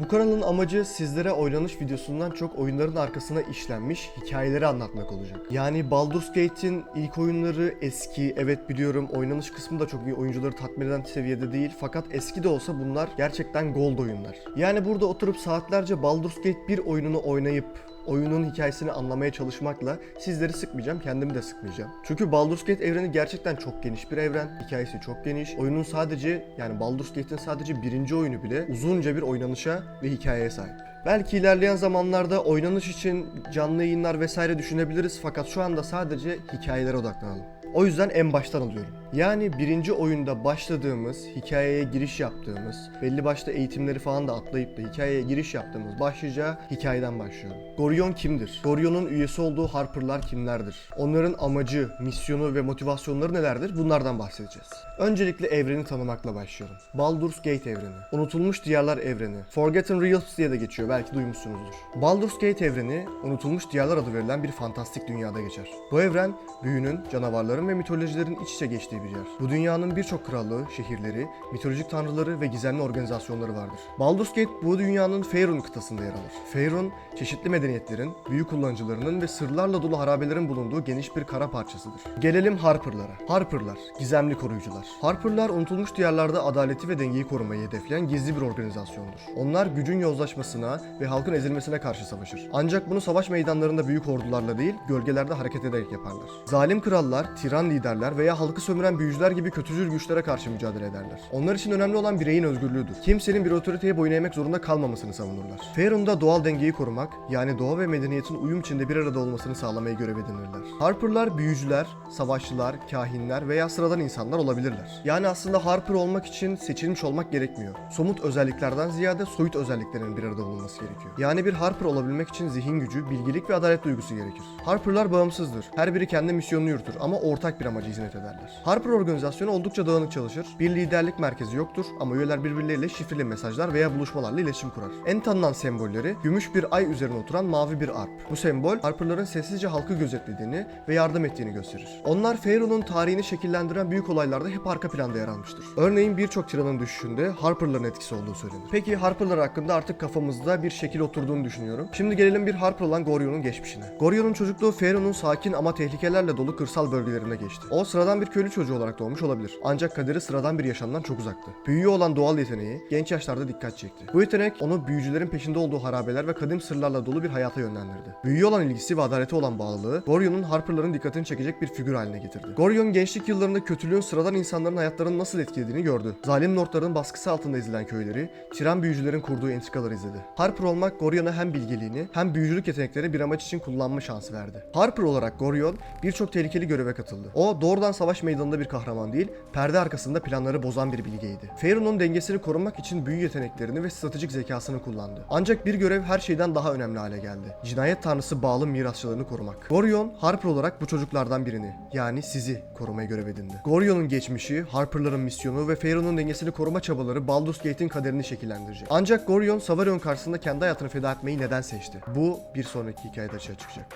Bu kanalın amacı sizlere oynanış videosundan çok oyunların arkasına işlenmiş hikayeleri anlatmak olacak. Yani Baldur's Gate'in ilk oyunları eski, evet biliyorum oynanış kısmı da çok iyi oyuncuları tatmin eden seviyede değil fakat eski de olsa bunlar gerçekten gold oyunlar. Yani burada oturup saatlerce Baldur's Gate 1 oyununu oynayıp oyunun hikayesini anlamaya çalışmakla sizleri sıkmayacağım, kendimi de sıkmayacağım. Çünkü Baldur's Gate evreni gerçekten çok geniş bir evren, hikayesi çok geniş. Oyunun sadece yani Baldur's Gate'in sadece birinci oyunu bile uzunca bir oynanışa ve hikayeye sahip. Belki ilerleyen zamanlarda oynanış için canlı yayınlar vesaire düşünebiliriz fakat şu anda sadece hikayelere odaklanalım. O yüzden en baştan alıyorum. Yani birinci oyunda başladığımız, hikayeye giriş yaptığımız, belli başta eğitimleri falan da atlayıp da hikayeye giriş yaptığımız başlıca hikayeden başlıyorum. Gorion kimdir? Gorion'un üyesi olduğu Harper'lar kimlerdir? Onların amacı, misyonu ve motivasyonları nelerdir? Bunlardan bahsedeceğiz. Öncelikle evreni tanımakla başlayalım. Baldur's Gate evreni, Unutulmuş Diyarlar evreni, Forgotten Realms diye de geçiyor belki duymuşsunuzdur. Baldur's Gate evreni, Unutulmuş Diyarlar adı verilen bir fantastik dünyada geçer. Bu evren, büyünün, canavarların ve mitolojilerin iç içe geçtiği bir yer. Bu dünyanın birçok krallığı, şehirleri, mitolojik tanrıları ve gizemli organizasyonları vardır. Baldur's Gate bu dünyanın Faerun kıtasında yer alır. Faerun, çeşitli medeniyetlerin, büyü kullanıcılarının ve sırlarla dolu harabelerin bulunduğu geniş bir kara parçasıdır. Gelelim Harper'lara. Harper'lar, gizemli koruyucular. Harper'lar unutulmuş diyarlarda adaleti ve dengeyi korumayı hedefleyen gizli bir organizasyondur. Onlar gücün yozlaşmasına ve halkın ezilmesine karşı savaşır. Ancak bunu savaş meydanlarında büyük ordularla değil, gölgelerde hareket ederek yaparlar. Zalim krallar, tiran liderler veya halkı sömüren büyücüler gibi kötücül güçlere karşı mücadele ederler. Onlar için önemli olan bireyin özgürlüğüdür. Kimsenin bir otoriteye boyun eğmek zorunda kalmamasını savunurlar. Faerun'da doğal dengeyi korumak, yani doğa ve medeniyetin uyum içinde bir arada olmasını sağlamayı görev edinirler. Harper'lar büyücüler, savaşçılar, kahinler veya sıradan insanlar olabilirler. Yani aslında Harper olmak için seçilmiş olmak gerekmiyor. Somut özelliklerden ziyade soyut özelliklerin bir arada bulunması gerekiyor. Yani bir Harper olabilmek için zihin gücü, bilgilik ve adalet duygusu gerekir. Harper'lar bağımsızdır. Her biri kendi misyonunu yürütür ama ortak bir amaca hizmet ederler. Harper organizasyonu oldukça dağınık çalışır. Bir liderlik merkezi yoktur ama üyeler birbirleriyle şifreli mesajlar veya buluşmalarla iletişim kurar. En tanınan sembolleri gümüş bir ay üzerine oturan mavi bir arp. Bu sembol Harper'ların sessizce halkı gözetlediğini ve yardım ettiğini gösterir. Onlar Faerun'un tarihini şekillendiren büyük olaylarda hep arka planda yer almıştır. Örneğin birçok tiranın düşüşünde Harper'ların etkisi olduğu söylenir. Peki Harper'lar hakkında artık kafamızda bir şekil oturduğunu düşünüyorum. Şimdi gelelim bir Harper olan Gorion'un geçmişine. Gorion'un çocukluğu Faerun'un sakin ama tehlikelerle dolu kırsal bölgelerinde geçti. O sıradan bir köylü çocuğu olarak doğmuş olabilir. Ancak kaderi sıradan bir yaşamdan çok uzaktı. Büyüğü olan doğal yeteneği genç yaşlarda dikkat çekti. Bu yetenek onu büyücülerin peşinde olduğu harabeler ve kadim sırlarla dolu bir hayata yönlendirdi. Büyüye olan ilgisi ve adalete olan bağlılığı Gorion'un Harper'ların dikkatini çekecek bir figür haline getirdi. Gorion gençlik yıllarında kötülüğün sıradan insanların hayatlarını nasıl etkilediğini gördü. Zalim lordların baskısı altında ezilen köyleri, tiran büyücülerin kurduğu entrikaları izledi. Harper olmak Gorion'a hem bilgeliğini hem büyücülük yeteneklerini bir amaç için kullanma şansı verdi. Harper olarak Gorion birçok tehlikeli göreve katıldı. O doğrudan savaş meydanında bir kahraman değil, perde arkasında planları bozan bir bilgeydi. Faerun'un dengesini korumak için büyü yeteneklerini ve stratejik zekasını kullandı. Ancak bir görev her şeyden daha önemli hale geldi. Cinayet tanrısı bağlı mirasçılarını korumak. Gorion, Harper olarak bu çocuklardan birini, yani sizi korumayı görev edindi. Gorion'un geçmişi, Harper'ların misyonu ve Faerun'un dengesini koruma çabaları Baldur's Gate'in kaderini şekillendirecek. Ancak Gorion, Savarion karşısında kendi hayatını feda etmeyi neden seçti? Bu bir sonraki hikayede açığa çıkacak.